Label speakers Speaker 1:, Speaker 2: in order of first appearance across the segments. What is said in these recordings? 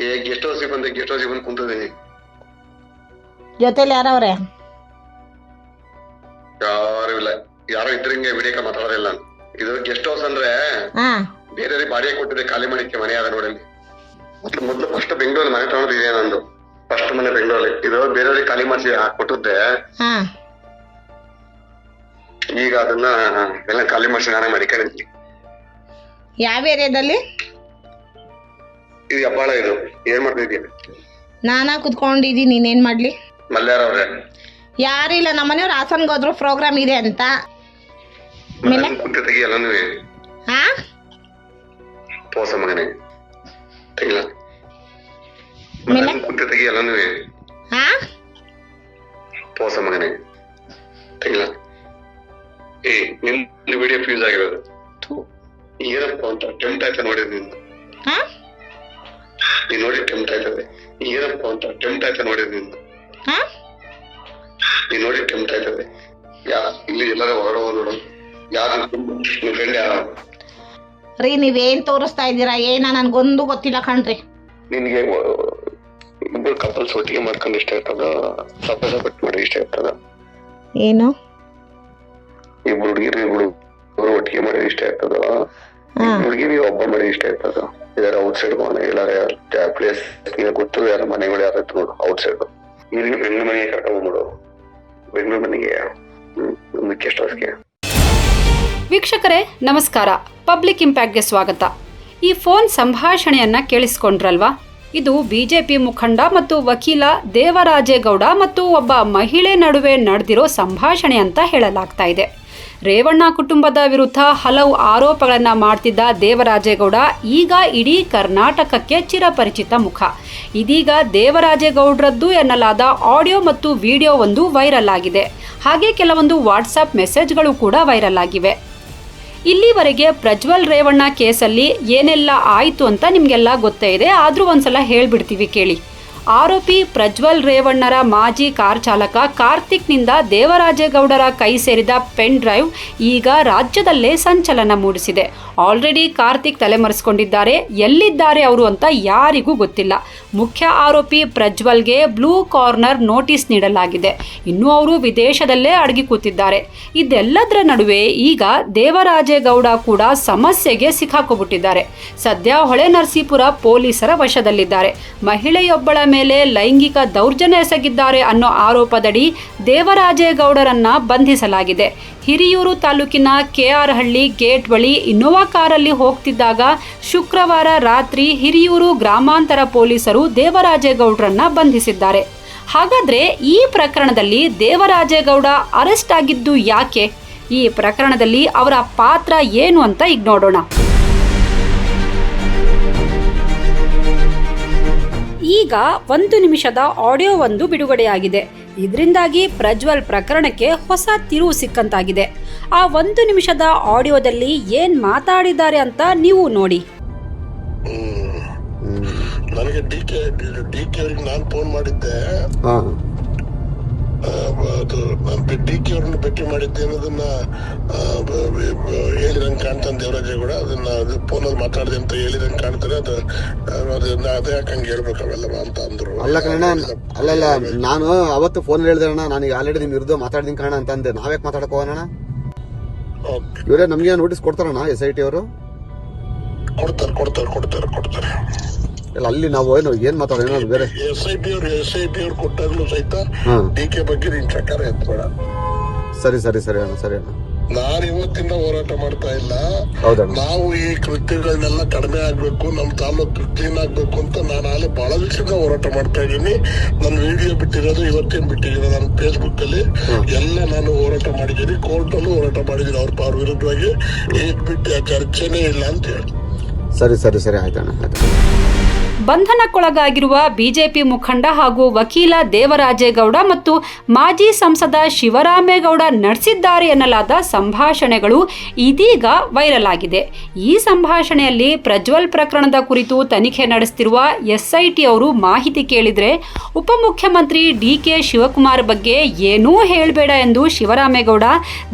Speaker 1: ಏ ಗೆಸ್ಟ್ ಹೌಸಿಗೆ ಬಂದೆ ಗೆಸ್ಟ್ ಹೌಸಿಗೆ ಬಂದು ಕುಂತಿದ್ದೀನಿ
Speaker 2: ಜೊತೆಲಿ ಯಾರವ್ರೆ?
Speaker 1: ಯಾರು ಇಲ್ಲ. ಯಾರೋ ಇದ್ರಂಗೆ ವಿಡಿಯೋ ಮಾತಾಡೋದಿಲ್ಲ ನಾನು. ಇದು ಗೆಸ್ಟ್ ಹೌಸ್ ಅಂದ್ರೆ
Speaker 2: ಹಾ.
Speaker 1: ಬೇರೆಯವ್ರಿಗೆ ಬಾಡಿಗೆ ಕೊಟ್ಟಿದ್ದೆ ಖಾಲಿ ಮಾಡಿಕ್ಕೆ ಮನೆ ಅದ ನೋಡಿ ಮೊದ್ಲು ಮೊದ್ಲು ಫಸ್ಟ್ ಬೆಂಗಳೂರು ಮನೆ ತಗೊಂಡಿದ್ದೆ ನಂದು. ಫಸ್ಟ್ ಮನೆ ಬೆಂಗಳೂರಲ್ಲಿ. ಇದು ಬೇರೆಯವ್ರಿಗೆ ಖಾಲಿ ಮಾಡಿಸಿ ಕೊಟ್ಟಿದ್ದೆ.
Speaker 2: ಹಾ.
Speaker 1: ಈಗ ಅದನ್ನ ಎಲ್ಲ ಖಾಲಿ ಮಾಡಿಸಿ ನಾನೇ ಮಡಿಕೊಂಡಿದ್ದೀನಿ
Speaker 2: ಯಾವ ಏರಿಯಾದಲ್ಲಿ
Speaker 1: ಇದು ಹೆಬ್ಬಾಳ ಇದು. ಏನ್ ಮಾಡ್ತಿದ್ದೀನಿ
Speaker 2: ನಾನಾ ಕುತ್ಕೊಂಡಿದ್ದೀನಿ ನೀನೇನ್ ಮಾಡ್ಲಿ?
Speaker 1: ಮಲ್ಯಾರ ಅವ್ರೆ.
Speaker 2: ಯಾರಿಲ್ಲ ನಮ್ಮನೆಯವ್ರು ಹಾಸನ್ಗೆ ಹೋದ್ರು ಪ್ರೋಗ್ರಾಮ್ ಇದೆ ಅಂತ. ಆಮೇಲೆ?
Speaker 1: ಕುಂತ ತೆಗಿ ಎಲ್ಲಾನು
Speaker 2: ಹಾ
Speaker 1: ಪೋಸ ಮಗನೇ. ತೆಗಿಲ್ಲ
Speaker 2: ಆಮೇಲೆ?
Speaker 1: ಕುಂತ ತೆಗಿ ಎಲ್ಲಾನು
Speaker 2: ಹಾ
Speaker 1: ಪೋಸ ಮಗನೇ. ತೆಗಿಲ್ಲ ಏ ನಿನ್ ವಿಡಿಯೋ ಫ್ಯೂಸ್ ಆಗಿರೋದು.
Speaker 2: ಥು.
Speaker 1: ಏನಪ್ಪ ಅಂತ ಟೆಂಟ್ ಆಯ್ತಾ ನೋಡಿದ್ ನಿಂದು
Speaker 2: ಹಾ
Speaker 1: ನೀನ್ ನೋಡಿ ಟೆಂಪ್ಟ್ ಆಯ್ತದೆ. ಏನಪ್ಪ ಅಂತ ಟೆಂಪ್ಟ್ ಆಯ್ತಾ ನೋಡಿದ್ ನಿಂದು
Speaker 2: ಹಾ?
Speaker 1: ನೀನ್ ನೋಡಿ ಟೆಂಪ್ಟ್ ಆಯ್ತದೆ. ಯಾ ಇಲ್ಲಿ ಎಲ್ಲಾರ ಹೊರಡುವ ನೋಡು. ಯಾರು ನಿನ್ ಫ್ರೆಂಡ್ ಯಾರ?
Speaker 2: ರೀ ನೀವೇನ್ ತೋರಿಸ್ತಾ ಇದ್ದೀರಾ? ಏನ? ನನ್ಗೊಂದು ಗೊತ್ತಿಲ್ಲ ಕಣ್ರಿ.
Speaker 1: ನಿನ್ಗೆ ಇಬ್ಬರು ಕಪಲ್ಸ್ ಒಟ್ಟಿಗೆ ಮಾಡ್ಕೊಂಡು ಇಷ್ಟ ಇರ್ತದ? ಸಪೋಸ್ ಬಿಟ್ಟು ಮಾಡಿ ಇಷ್ಟ ಇರ್ತದ?
Speaker 2: ಏನು?
Speaker 1: ಇಬ್ರು ಹುಡುಗಿರು ಇಬ್ರು ಒಟ್ಟಿಗೆ ಮಾಡಿ ಇಷ್ಟ ಇರ್ತದ?
Speaker 2: ಹಾ.
Speaker 1: ಹುಡುಗಿರಿ ಒಬ್ಬ ಮನೆ ಇಷ್ಟ ಇರ್ತದ. ಇದಾರೆ ಔಟ್ ಸೈಡ್ ಮನೆ ಇಲ್ಲಾರ ಪ್ಲೇಸ್ ಈಗ ಗೊತ್ತು ಯಾರ ಮನೆಗಳು ಯಾರ ನೋಡು ಔಟ್ ಸೈಡ್ ಇಲ್ಲಿ ಬೆಂಗಳೂರು ಮನೆಗೆ ಕರ್ಕೊಂಡು ಬಂದ್ಬಿಡು. ಬೆಂಗಳೂರು ಮನೆಗೆ ಗೆಸ್ಟ್ ಹೌಸ್ಗೆ
Speaker 3: ವೀಕ್ಷಕರೇ ನಮಸ್ಕಾರ. ಪಬ್ಲಿಕ್ ಇಂಪ್ಯಾಕ್ಟ್ಗೆ ಸ್ವಾಗತ. ಈ ಫೋನ್ ಸಂಭಾಷಣೆಯನ್ನ ಕೇಳಿಸ್ಕೊಂಡ್ರಲ್ವಾ? ಇದು ಬಿಜೆಪಿ ಮುಖಂಡ ಮತ್ತು ವಕೀಲ ದೇವರಾಜೇಗೌಡ ಮತ್ತು ಒಬ್ಬ ಮಹಿಳೆ ನಡುವೆ ನಡೆದಿರೋ ಸಂಭಾಷಣೆ ಅಂತ ಹೇಳಲಾಗ್ತಾ ಇದೆ. ರೇವಣ್ಣ ಕುಟುಂಬದ ವಿರುದ್ಧ ಹಲವು ಆರೋಪಗಳನ್ನು ಮಾಡ್ತಿದ್ದ ದೇವರಾಜೇಗೌಡ ಈಗ ಇಡೀ ಕರ್ನಾಟಕಕ್ಕೆ ಚಿರಪರಿಚಿತ ಮುಖ. ಇದೀಗ ದೇವರಾಜೇಗೌಡರದ್ದು ಎನ್ನಲಾದ ಆಡಿಯೋ ಮತ್ತು ವಿಡಿಯೋ ಒಂದು ವೈರಲ್ ಆಗಿದೆ. ಹಾಗೆ ಕೆಲವೊಂದು ವಾಟ್ಸಪ್ ಮೆಸೇಜ್ಗಳು ಕೂಡ ವೈರಲ್ ಆಗಿವೆ. ಇಲ್ಲಿವರೆಗೆ ಪ್ರಜ್ವಲ್ ರೇವಣ್ಣ ಕೇಸಲ್ಲಿ ಏನೆಲ್ಲ ಆಯಿತು ಅಂತ ನಿಮಗೆಲ್ಲ ಗೊತ್ತೇ ಇದೆ. ಆದರೂ ಒಂದ್ಸಲ ಹೇಳ್ಬಿಡ್ತೀವಿ ಕೇಳಿ. ಆರೋಪಿ ಪ್ರಜ್ವಲ್ ರೇವಣ್ಣರ ಮಾಜಿ ಕಾರ್ ಚಾಲಕ ಕಾರ್ತಿಕ್ನಿಂದ ದೇವರಾಜೇಗೌಡರ ಕೈ ಸೇರಿದ ಪೆನ್ ಡ್ರೈವ್ ಈಗ ರಾಜ್ಯದಲ್ಲೇ ಸಂಚಲನ ಮೂಡಿಸಿದೆ. ಆಲ್ರೆಡಿ ಕಾರ್ತಿಕ್ ತಲೆಮರೆಸ್ಕೊಂಡಿದ್ದಾರೆ. ಎಲ್ಲಿದ್ದಾರೆ ಅವರು ಅಂತ ಯಾರಿಗೂ ಗೊತ್ತಿಲ್ಲ. ಮುಖ್ಯ ಆರೋಪಿ ಪ್ರಜ್ವಲ್ಗೆ ಬ್ಲೂ ಕಾರ್ನರ್ ನೋಟಿಸ್ ನೀಡಲಾಗಿದೆ. ಇನ್ನೂ ಅವರು ವಿದೇಶದಲ್ಲೇ ಅಡಗಿ ಕೂತಿದ್ದಾರೆ. ಇದೆಲ್ಲದರ ನಡುವೆ ಈಗ ದೇವರಾಜೇಗೌಡ ಕೂಡ ಸಮಸ್ಯೆಗೆ ಸಿಕ್ಕಾಕೊಬಿಟ್ಟಿದ್ದಾರೆ. ಸದ್ಯ ಹೊಳೆ ನರಸೀಪುರ ಪೊಲೀಸರ ವಶದಲ್ಲಿದ್ದಾರೆ. ಮಹಿಳೆಯೊಬ್ಬಳ ಮೇಲೆ ಲೈಂಗಿಕ ದೌರ್ಜನ್ಯ ಎಸಗಿದ್ದಾರೆ ಅನ್ನೋ ಆರೋಪದಡಿ ದೇವರಾಜೇಗೌಡರನ್ನ ಬಂಧಿಸಲಾಗಿದೆ. ಹಿರಿಯೂರು ತಾಲೂಕಿನ ಕೆಆರ್ ಹಳ್ಳಿ ಗೇಟ್ ಬಳಿ ಇನ್ನೋವಾ ಕಾರಲ್ಲಿ ಹೋಗ್ತಿದ್ದಾಗ ಶುಕ್ರವಾರ ರಾತ್ರಿ ಹಿರಿಯೂರು ಗ್ರಾಮಾಂತರ ಪೊಲೀಸರು ದೇವರಾಜೇಗೌಡರನ್ನ ಬಂಧಿಸಿದ್ದಾರೆ. ಹಾಗಾದ್ರೆ ಈ ಪ್ರಕರಣದಲ್ಲಿ ದೇವರಾಜೇಗೌಡ ಅರೆಸ್ಟ್ ಆಗಿದ್ದು ಯಾಕೆ? ಈ ಪ್ರಕರಣದಲ್ಲಿ ಅವರ ಪಾತ್ರ ಏನು ಅಂತ ಈಗ ನೋಡೋಣ. ಈಗ ಒಂದು ನಿಮಿಷದ ಆಡಿಯೋ ಒಂದು ಬಿಡುಗಡೆಯಾಗಿದೆ. ಇದರಿಂದಾಗಿ ಪ್ರಜ್ವಲ್ ಪ್ರಕರಣಕ್ಕೆ ಹೊಸ ತಿರುವು ಸಿಕ್ಕಂತಾಗಿದೆ. ಆ ಒಂದು ನಿಮಿಷದ ಆಡಿಯೋದಲ್ಲಿ ಏನ್ ಮಾತಾಡಿದ್ದಾರೆ ಅಂತ ನೀವು ನೋಡಿ.
Speaker 4: ನನಗೆ ಡಿ ಕೆ ಡಿ ಕೆ ಅವ್ರಿಗೆ ನಾನು ಫೋನ್ ಮಾಡಿದ್ದೆ. ಅದು ಡಿ ಕೆ ಅವ್ರನ್ನ ಭೇಟಿ ಮಾಡಿದ್ದೆ ಅನ್ನೋದನ್ನ ಹೇಳಿದಂಗೆ ಕಾಣ್ತಾನೆ ದೇವರಾಜೇಗೌಡ ಅದನ್ನ ಅದು ಅಲ್ಲಿ ಮಾತಾಡಿದೆ ಅಂತ ಹೇಳಿದಂಗೆ ಕಾಣ್ತಾರೆ. ಅದು ಅದನ್ನ ಅದೇ ಯಾಕೆ ಹಂಗೆ ಹೇಳ್ಬೇಕು ಅವೆಲ್ಲ ಅಂತ ಅಂದ್ರು.
Speaker 5: ಅಲ್ಲ ಕಣ ಅಲ್ಲಲ್ಲ ನಾನು ಅವತ್ತು ಫೋನ್ ಹೇಳಿದೆ ಅಣ್ಣ. ನನಗೆ ಆಲ್ರೆಡಿ ನಿಮ್ ಇರ್ದು ಮಾತಾಡ್ದಿನ ಕಣ ಅಂತ ಅಂದೆ. ನಾವ್ಯಾಕೆ ಮಾತಾಡಕ್ ಹೋಗೋಣ ಇವರೇ ನಮ್ಗೆ ನೋಟಿಸ್ ಕೊಡ್ತಾರಣ್ಣ ಎಸ್ ಐ ಟಿ ಅವರು?
Speaker 4: ಕೊಡ್ತಾರೆ ಕೊಡ್ತಾರೆ ಕೊಡ್ತಾರೆ ಕೊಡ್ತಾರೆ.
Speaker 5: ಇಲ್ಲ ಅಲ್ಲಿ ನಾವು ಏನು ಏನ್ ಮಾತಾಡೋಣ ಏನಾದ್ರು ಬೇರೆ?
Speaker 4: ಎಸ್ ಐ ಪಿ ಅವ್ರು ಎಸ್ ಐ ಪಿ ಅವ್ರು ಕೊಟ್ಟಾಗ್ಲೂ ಸಹಿತ
Speaker 5: ಹಾ.
Speaker 4: ಡಿ ಕೆ ಬಗ್ಗೆ ನೀನ್ ಚಕಾರ ಎತ್ಬೇಡ.
Speaker 5: ಸರಿ ಸರಿ ಸರಿ ಅಣ್ಣ ಸರಿ ಅಣ್ಣ.
Speaker 4: ನಾನು ಇವತ್ತಿಂದ ಹೋರಾಟ ಮಾಡ್ತಾ ಇಲ್ಲ.
Speaker 5: ಹೌದಣ್ಣ
Speaker 4: ನಾವು ಈ ಕೃತ್ಯಗಳನ್ನೆಲ್ಲ ಕಡಿಮೆ ಆಗ್ಬೇಕು ನಮ್ಮ ತಾಲೂಕು ಕ್ಲೀನ್ ಆಗ್ಬೇಕು ಅಂತ ನಾನು ಆಲೆ ಬಹಳ ದಿವಸದಿಂದ ಹೋರಾಟ ಮಾಡ್ತಾ ಇದ್ದೀನಿ. ನನ್ನ ವಿಡಿಯೋ ಬಿಟ್ಟಿರೋದು ಇವತ್ತೇನು ಬಿಟ್ಟಿರೋದು ನನ್ನ ಫೇಸ್ಬುಕ್ ಅಲ್ಲಿ ಎಲ್ಲ ನಾನು ಹೋರಾಟ ಮಾಡಿದ್ದೀನಿ ಕೋರ್ಟ್ ಅಲ್ಲೂ ಹೋರಾಟ ಮಾಡಿದ್ದೀನಿ ಅವ್ರ ಪಾರ್ ವಿರುದ್ಧವಾಗಿ. ಈಗ ಬಿಟ್ಟು ಚರ್ಚೆನೇ ಇಲ್ಲ ಅಂತ ಹೇಳಿ.
Speaker 5: ಸರಿ ಸರಿ ಸರಿ ಆಯ್ತಣ್ಣ ಆಯ್ತು
Speaker 3: ಬಂಧನಕ್ಕೊಳಗಾಗಿರುವ ಬಿಜೆಪಿ ಮುಖಂಡ ಹಾಗೂ ವಕೀಲ ದೇವರಾಜೇಗೌಡ ಮತ್ತು ಮಾಜಿ ಸಂಸದ ಶಿವರಾಮೇಗೌಡ ನಡೆಸಿದ್ದಾರೆ ಎನ್ನಲಾದ ಸಂಭಾಷಣೆಗಳು ಇದೀಗ ವೈರಲ್ ಆಗಿದೆ ಈ ಸಂಭಾಷಣೆಯಲ್ಲಿ ಪ್ರಜ್ವಲ್ ಪ್ರಕರಣದ ಕುರಿತು ತನಿಖೆ ನಡೆಸ್ತಿರುವ ಎಸ್ಐಟಿ ಅವರು ಮಾಹಿತಿ ಕೇಳಿದ್ರೆ ಉಪಮುಖ್ಯಮಂತ್ರಿ ಡಿ ಕೆ ಶಿವಕುಮಾರ್ ಬಗ್ಗೆ ಏನೂ ಹೇಳಬೇಡ ಎಂದು ಶಿವರಾಮೇಗೌಡ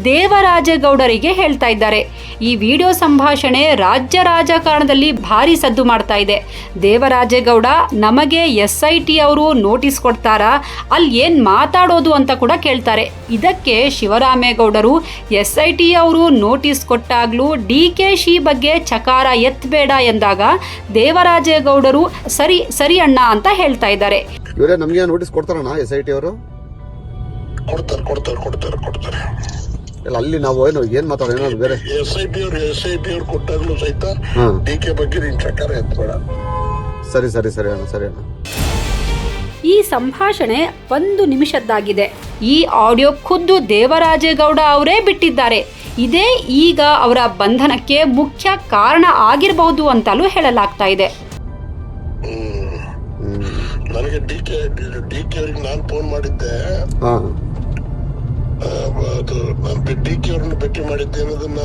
Speaker 3: ದೇವರಾಜೇಗೌಡರಿಗೆ ಹೇಳ್ತಾ ಇದ್ದಾರೆ. ಈ ವಿಡಿಯೋ ಸಂಭಾಷಣೆ ರಾಜ್ಯ ರಾಜಕಾರಣದಲ್ಲಿ ಭಾರಿ ಸದ್ದು ಮಾಡ್ತಾ ಇದೆ. ದೇವರ ದೇವರಾಜೇಗೌಡ ನಮಗೆ ಎಸ್ ಐ ಟಿ ಅವರು ನೋಟಿಸ್ ಕೊಡ್ತಾರಾ? ಅಲ್ಲಿ ಏನು ಮಾತಾಡೋದು ಅಂತ ಕೂಡ ಕೇಳ್ತಾರೆ. ಇದಕ್ಕೆ ಶಿವರಾಮೇಗೌಡರು ಎಸ್ ಐ ಟಿ ಅವರು ನೋಟಿಸ್ ಕೊಟ್ಟಾಗ್ಲೂ ಡಿ ಕೆ ಶಿ ಬಗ್ಗೆ ಚಕಾರ ಎತ್ತಬೇಡ ಎಂದಾಗ ದೇವರಾಜೇಗೌಡರು ಸರಿ ಸರಿ ಅಣ್ಣ ಅಂತ ಹೇಳ್ತಾ ಇದ್ದಾರೆ.
Speaker 5: ಇವರೇ ನಮ್ಗೆ ನೋಟಿಸ್ ಕೊಡ್ತಾರಣ್ಣ ಎಸ್ ಐ ಟಿ ಅವರು?
Speaker 4: ಕೊಡ್ತಾರೆ ಕೊಡ್ತಾರೆ ಕೊಡ್ತಾರೆ ಕೊಡ್ತಾರೆ.
Speaker 5: ಇಲ್ಲ ಅಲ್ಲಿ ನಾವು ಏನು ಏನ್ ಮಾತಾಡೋಣ ಏನಾದ್ರು ಬೇರೆ?
Speaker 4: ಎಸ್ ಐ ಟಿ ಅವರು ಎಸ್ ಐ ಟಿ ಅವ್ರು ಕೊಟ್ಟಾಗ್ಲೂ ಸಹಿತ ಡಿ ಕೆ ಬಗ್ಗೆ ನೀನ್ ಚಕಾರ ಎತ್ಬೇಡ.
Speaker 5: ಸರಿ ಸರಿ ಸರಿ ಅಣ್ಣ ಸರಿ ಅಣ್ಣ.
Speaker 3: ಈ ಸಂಭಾಷಣೆ ಒಂದು ನಿಮಿಷದ್ದಾಗಿದೆ. ಈ ಆಡಿಯೋ ಖುದ್ದು ದೇವರಾಜೇಗೌಡ ಅವರೇ ಬಿಟ್ಟಿದ್ದಾರೆ. ಇದೇ ಈಗ ಅವರ ಬಂಧನಕ್ಕೆ ಮುಖ್ಯ ಕಾರಣ ಆಗಿರಬಹುದು ಅಂತಲೂ ಹೇಳಲಾಗ್ತಾ ಇದೆ.
Speaker 4: ನನಗೆ ಡಿ ಕೆ ಡಿ ಕೆ ಅವ್ರಿಗೆ ನಾನು ಫೋನ್ ಮಾಡಿದ್ದೆ. ಡಿ ಕೆ ಅವ್ರನ್ನ ಭೇಟಿ ಮಾಡಿದ್ದೆ ಅನ್ನೋದನ್ನ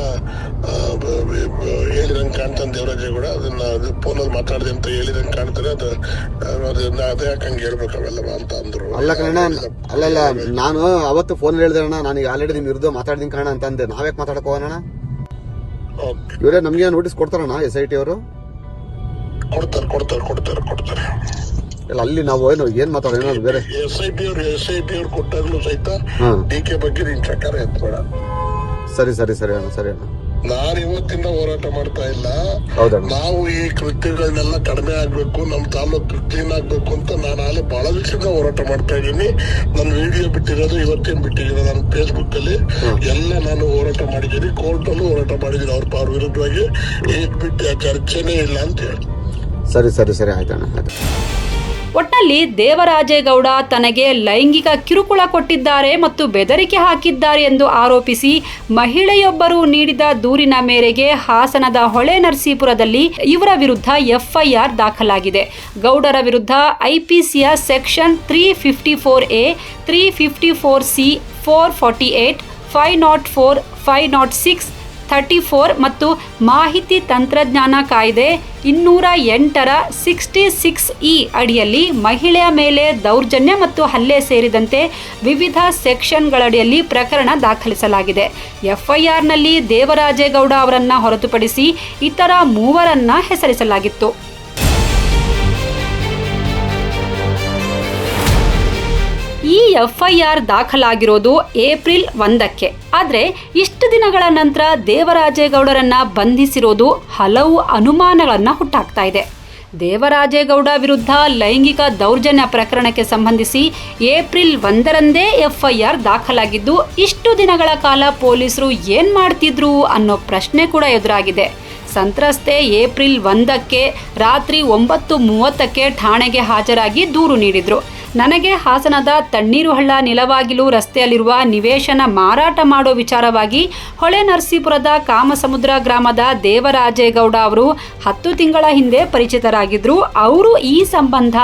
Speaker 4: ಹೇಳಿದಂಗೆ ಕಾಣ್ತಾನೆ ದೇವರಾಜೇಗೌಡ ಅದನ್ನ ಫೋನ್ ಫೋನಲ್ಲಿ ಮಾತಾಡಿದೆ ಅಂತ ಹೇಳಿದಂಗೆ ಕಾಣ್ತಾರೆ. ಅದು ಅದನ್ನ ಅದೇ ಯಾಕೆ ಹಂಗೆ ಹೇಳ್ಬೇಕು ಅವೆಲ್ಲ ಅಂತ ಅಂದ್ರು.
Speaker 5: ಅಲ್ಲ ಕಣ ಅಲ್ಲ ಅಲ್ಲ ನಾನು ಅವತ್ತು ಫೋನ್ ಹೇಳಿದೆ ಅಣ್ಣ. ನಾನೀಗ ಆಲ್ರೆಡಿ ನಿಮ್ ವಿರುದ್ಧ ಮಾತಾಡಿದೀನಿ ಕಣ ಅಂತ ಅಂದೆ. ನಾವ್ಯಾಕೆ ಮಾತಾಡಕ್ ಹೋಗೋಣ ಇವರೇ ನಮ್ಗೆ ನೋಟಿಸ್ ಕೊಡ್ತಾರಣ್ಣ ಎಸ್ ಐ ಟಿ ಅವರು?
Speaker 4: ಕೊಡ್ತಾರೆ ಕೊಡ್ತಾರೆ ಕೊಡ್ತಾರೆ ಕೊಡ್ತಾರೆ.
Speaker 5: ಇಲ್ಲ ಅಲ್ಲಿ ನಾವು ಏನು ಏನ್ ಮಾತಾಡೋಣ ಬೇರೆ.
Speaker 4: ಎಸ್ ಐ ಪಿ ಅವ್ರು ಎಸ್ ಐ ಪಿ ಅವ್ರು ಕೊಟ್ಟಾಗ್ಲೂ ಸಹಿತ
Speaker 5: ಹಾ.
Speaker 4: ಡಿ ಕೆ ಬಗ್ಗೆ ನೀನ್ ಚಕಾರ ಎತ್ಬೇಡ.
Speaker 5: ಸರಿ ಸರಿ ಸರಿ ಅಣ್ಣ ಸರಿ ಅಣ್ಣ.
Speaker 4: ನಾನು ಇವತ್ತಿಂದ ಹೋರಾಟ ಮಾಡ್ತಾ ಇಲ್ಲ.
Speaker 5: ಹೌದಣ್ಣ.
Speaker 4: ನಾವು ಈ ಕೃತ್ಯಗಳನ್ನೆಲ್ಲ ಕಡಿಮೆ ಆಗ್ಬೇಕು ನಮ್ಮ ತಾಲೂಕು ಕ್ಲೀನ್ ಆಗ್ಬೇಕು ಅಂತ ನಾನು ಆಗಲೇ ಬಹಳ ದಿವಸದಿಂದ ಹೋರಾಟ ಮಾಡ್ತಾ ಇದ್ದೀನಿ. ನನ್ನ ವಿಡಿಯೋ ಬಿಟ್ಟಿರೋದು ಇವತ್ತೇನ್ ಬಿಟ್ಟಿರೋದು ನನ್ನ ಫೇಸ್ಬುಕ್ ಅಲ್ಲಿ. ಎಲ್ಲ ನಾನು ಹೋರಾಟ ಮಾಡಿದ್ದೀನಿ. ಕೋರ್ಟ್ ಅಲ್ಲೂ ಹೋರಾಟ ಮಾಡಿದ್ದೀನಿ ಅವ್ರ ಪಾರ್ ವಿರುದ್ಧವಾಗಿ. ಈಗ ಬಿಟ್ಟು ಚರ್ಚೆನೇ ಇಲ್ಲ ಅಂತ ಹೇಳಿ.
Speaker 5: ಸರಿ ಸರಿ ಸರಿ ಆಯ್ತಣ್ಣ ಆಯ್ತು
Speaker 3: ಒಟ್ನಲ್ಲಿ ದೇವರಾಜೇಗೌಡ ತನಗೆ ಲೈಂಗಿಕ ಕಿರುಕುಳ ಕೊಟ್ಟಿದ್ದಾರೆ ಮತ್ತು ಬೆದರಿಕೆ ಹಾಕಿದ್ದಾರೆ ಎಂದು ಆರೋಪಿಸಿ ಮಹಿಳೆಯೊಬ್ಬರು ನೀಡಿದ ದೂರಿನ ಮೇರೆಗೆ ಹಾಸನದ ಹೊಳೆ ನರಸೀಪುರದಲ್ಲಿ ಇವರ ವಿರುದ್ಧ ಎಫ್ಐಆರ್ ದಾಖಲಾಗಿದೆ. ಗೌಡರ ವಿರುದ್ಧ ಐಪಿಸಿಯ section three fifty four A, three fifty four C, four forty eight, five nought four, five nought six thirty four ಮತ್ತು ಮಾಹಿತಿ ತಂತ್ರಜ್ಞಾನ ಕಾಯ್ದೆ ಇನ್ನೂರ ಎಂಟರ ಸಿಕ್ಸ್ಟಿ ಸಿಕ್ಸ್ ಇ ಅಡಿಯಲ್ಲಿ ಮಹಿಳೆಯ ಮೇಲೆ ದೌರ್ಜನ್ಯ ಮತ್ತು ಹಲ್ಲೆ ಸೇರಿದಂತೆ ವಿವಿಧ ಸೆಕ್ಷನ್ಗಳಡಿಯಲ್ಲಿ ಪ್ರಕರಣ ದಾಖಲಿಸಲಾಗಿದೆ. ಎಫ್ಐಆರ್ನಲ್ಲಿ ದೇವರಾಜೇಗೌಡ ಅವರನ್ನು ಹೊರತುಪಡಿಸಿ ಇತರ ಮೂವರನ್ನ ಹೆಸರಿಸಲಾಗಿತ್ತು. ಈ ಎಫ್ಐಆರ್ ದಾಖಲಾಗಿರೋದು ಏಪ್ರಿಲ್ ಒಂದಕ್ಕೆ. ಆದರೆ ಇಷ್ಟು ದಿನಗಳ ನಂತರ ದೇವರಾಜೇಗೌಡರನ್ನ ಬಂಧಿಸಿರೋದು ಹಲವು ಅನುಮಾನಗಳನ್ನು ಹುಟ್ಟಾಕ್ತಾ ಇದೆ. ದೇವರಾಜೇಗೌಡ ವಿರುದ್ಧ ಲೈಂಗಿಕ ದೌರ್ಜನ್ಯ ಪ್ರಕರಣಕ್ಕೆ ಸಂಬಂಧಿಸಿ ಏಪ್ರಿಲ್ ಒಂದರಂದೇ ಎಫ್ಐಆರ್ ದಾಖಲಾಗಿದ್ದು, ಇಷ್ಟು ದಿನಗಳ ಕಾಲ ಪೊಲೀಸರು ಏನ್ ಮಾಡ್ತಿದ್ರು ಅನ್ನೋ ಪ್ರಶ್ನೆ ಕೂಡ ಎದುರಾಗಿದೆ. ಸಂತ್ರಸ್ತೆ ಏಪ್ರಿಲ್ ಒಂದಕ್ಕೆ ರಾತ್ರಿ ಒಂಬತ್ತು ಮೂವತ್ತಕ್ಕೆ ಠಾಣೆಗೆ ಹಾಜರಾಗಿ ದೂರು ನೀಡಿದ್ರು. ನನಗೆ ಹಾಸನದ ತಣ್ಣೀರುಹಳ್ಳ ನಿಲವಾಗಿಲು ರಸ್ತೆಯಲ್ಲಿರುವ ನಿವೇಶನ ಮಾರಾಟ ಮಾಡೋ ವಿಚಾರವಾಗಿ ಹೊಳೆ ನರಸೀಪುರದ ಕಾಮಸಮುದ್ರ ಗ್ರಾಮದ ದೇವರಾಜೇಗೌಡ ಅವರು ಹತ್ತು ತಿಂಗಳ ಹಿಂದೆ ಪರಿಚಿತರಾಗಿದ್ದರು ಅವರು ಈ ಸಂಬಂಧ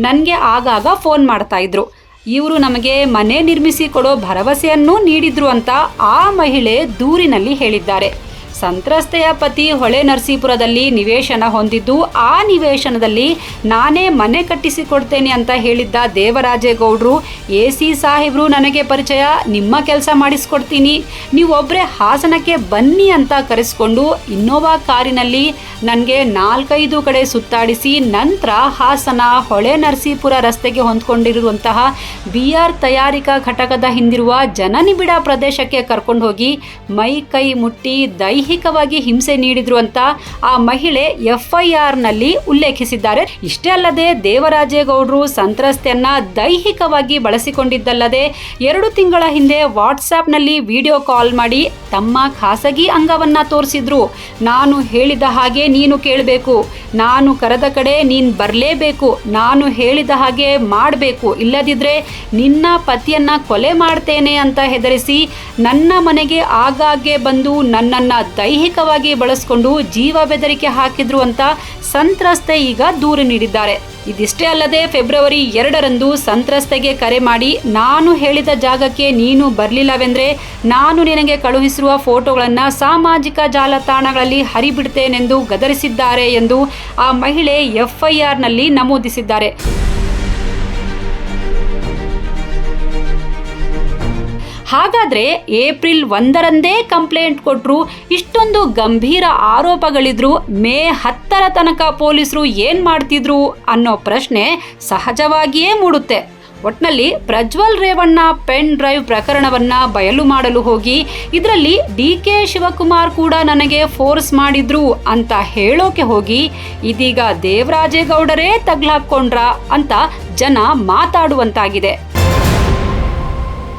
Speaker 3: ನನಗೆ ಆಗಾಗ ಫೋನ್ ಮಾಡ್ತಾ ಇದ್ರು. ಇವರು ನಮಗೆ ಮನೆ ನಿರ್ಮಿಸಿ ಕೊಡೋ ಭರವಸೆಯನ್ನೂ ನೀಡಿದ್ರು ಅಂತ ಆ ಮಹಿಳೆ ದೂರಿನಲ್ಲಿ ಹೇಳಿದ್ದಾರೆ. ಸಂತ್ರಸ್ತೆಯ ಪತಿ ಹೊಳೆ ನರಸೀಪುರದಲ್ಲಿ ನಿವೇಶನ ಹೊಂದಿದ್ದು, ಆ ನಿವೇಶನದಲ್ಲಿ ನಾನೇ ಮನೆ ಕಟ್ಟಿಸಿಕೊಡ್ತೇನೆ ಅಂತ ಹೇಳಿದ್ದ ದೇವರಾಜೇಗೌಡರು, ಎ ಸಿ ಸಾಹೇಬರು ನನಗೆ ಪರಿಚಯ, ನಿಮ್ಮ ಕೆಲಸ ಮಾಡಿಸ್ಕೊಡ್ತೀನಿ. ನೀವೊಬ್ಬರೇ ಹಾಸನಕ್ಕೆ ಬನ್ನಿ ಅಂತ ಕರೆಸ್ಕೊಂಡು ಇನ್ನೋವಾ ಕಾರಿನಲ್ಲಿ ನನಗೆ ನಾಲ್ಕೈದು ಕಡೆ ಸುತ್ತಾಡಿಸಿ ನಂತರ ಹಾಸನ ಹೊಳೆ ನರಸೀಪುರ ರಸ್ತೆಗೆ ಹೊಂದ್ಕೊಂಡಿರುವಂತಹ ಬಿ ಆರ್ ತಯಾರಿಕಾ ಘಟಕದ ಹಿಂದಿರುವ ಜನನಿಬಿಡ ಪ್ರದೇಶಕ್ಕೆ ಕರ್ಕೊಂಡು ಹೋಗಿ ಮೈ ಕೈ ಮುಟ್ಟಿ ದೈಹಿಕವಾಗಿ ಹಿಂಸೆ ನೀಡಿದ್ರು ಅಂತ ಆ ಮಹಿಳೆ ಎಫ್ಐಆರ್ನಲ್ಲಿ ಉಲ್ಲೇಖಿಸಿದ್ದಾರೆ. ಇಷ್ಟೇ ಅಲ್ಲದೆ ದೇವರಾಜೇಗೌಡರು ಸಂತ್ರಸ್ತೆಯನ್ನ ದೈಹಿಕವಾಗಿ ಬಳಸಿಕೊಂಡಿದ್ದಲ್ಲದೆ ಎರಡು ತಿಂಗಳ ಹಿಂದೆ ವಾಟ್ಸಾಪ್ನಲ್ಲಿ ವಿಡಿಯೋ ಕಾಲ್ ಮಾಡಿ ತಮ್ಮ ಖಾಸಗಿ ಅಂಗವನ್ನ ತೋರಿಸಿದ್ರು. ನಾನು ಹೇಳಿದ ಹಾಗೆ ನೀನು ಕೇಳಬೇಕು. ನಾನು ಕರೆದ ಕಡೆ ನೀನು ಬರಲೇಬೇಕು. ನಾನು ಹೇಳಿದ ಹಾಗೆ ಮಾಡಬೇಕು. ಇಲ್ಲದಿದ್ರೆ ನಿನ್ನ ಪತಿಯನ್ನ ಕೊಲೆ ಮಾಡ್ತೇನೆ ಅಂತ ಹೆದರಿಸಿ ನನ್ನ ಮನೆಗೆ ಆಗಾಗ್ಗೆ ಬಂದು ನನ್ನನ್ನು ದೈಹಿಕವಾಗಿ ಬಳಸಿಕೊಂಡು ಜೀವ ಬೆದರಿಕೆ ಹಾಕಿದ್ರು ಅಂತ ಸಂತ್ರಸ್ತೆ ಈಗ ದೂರು ನೀಡಿದ್ದಾರೆ. ಇದಿಷ್ಟೇ ಅಲ್ಲದೆ ಫೆಬ್ರವರಿ ಎರಡರಂದು ಸಂತ್ರಸ್ತೆಗೆ ಕರೆ ಮಾಡಿ, ನಾನು ಹೇಳಿದ ಜಾಗಕ್ಕೆ ನೀನು ಬರಲಿಲ್ಲವೆಂದರೆ ನಾನು ನಿನಗೆ ಕಳುಹಿಸಿರುವ ಫೋಟೋಗಳನ್ನು ಸಾಮಾಜಿಕ ಜಾಲತಾಣಗಳಲ್ಲಿ ಹರಿಬಿಡ್ತೇನೆಂದು ಗದರಿಸಿದ್ದಾರೆ ಎಂದು ಆ ಮಹಿಳೆ ಎಫ್ಐಆರ್ನಲ್ಲಿ ನಮೂದಿಸಿದ್ದಾರೆ. ಹಾಗಾದ್ರೆ ಏಪ್ರಿಲ್ ಒಂದರಂದೇ ಕಂಪ್ಲೇಂಟ್ ಕೊಟ್ಟರು ಇಷ್ಟೊಂದು ಗಂಭೀರ ಆರೋಪಗಳಿದ್ರು, ಮೇ ಹತ್ತರ ತನಕ ಪೊಲೀಸರು ಏನು ಮಾಡ್ತಿದ್ರು ಅನ್ನೋ ಪ್ರಶ್ನೆ ಸಹಜವಾಗಿಯೇ ಮೂಡುತ್ತೆ. ಒಟ್ನಲ್ಲಿ ಪ್ರಜ್ವಲ್ ರೇವಣ್ಣ ಪೆನ್ ಡ್ರೈವ್ ಪ್ರಕರಣವನ್ನ ಬಯಲು ಮಾಡಲು ಹೋಗಿ, ಇದರಲ್ಲಿ ಡಿ ಕೆ ಶಿವಕುಮಾರ್ ಕೂಡ ನನಗೆ ಫೋರ್ಸ್ ಮಾಡಿದ್ರು ಅಂತ ಹೇಳೋಕೆ ಹೋಗಿ, ಇದೀಗ ದೇವರಾಜೇಗೌಡರೇ ತಗ್ಲಾಕೊಂಡ್ರ ಅಂತ ಜನ ಮಾತಾಡುವಂತಾಗಿದೆ.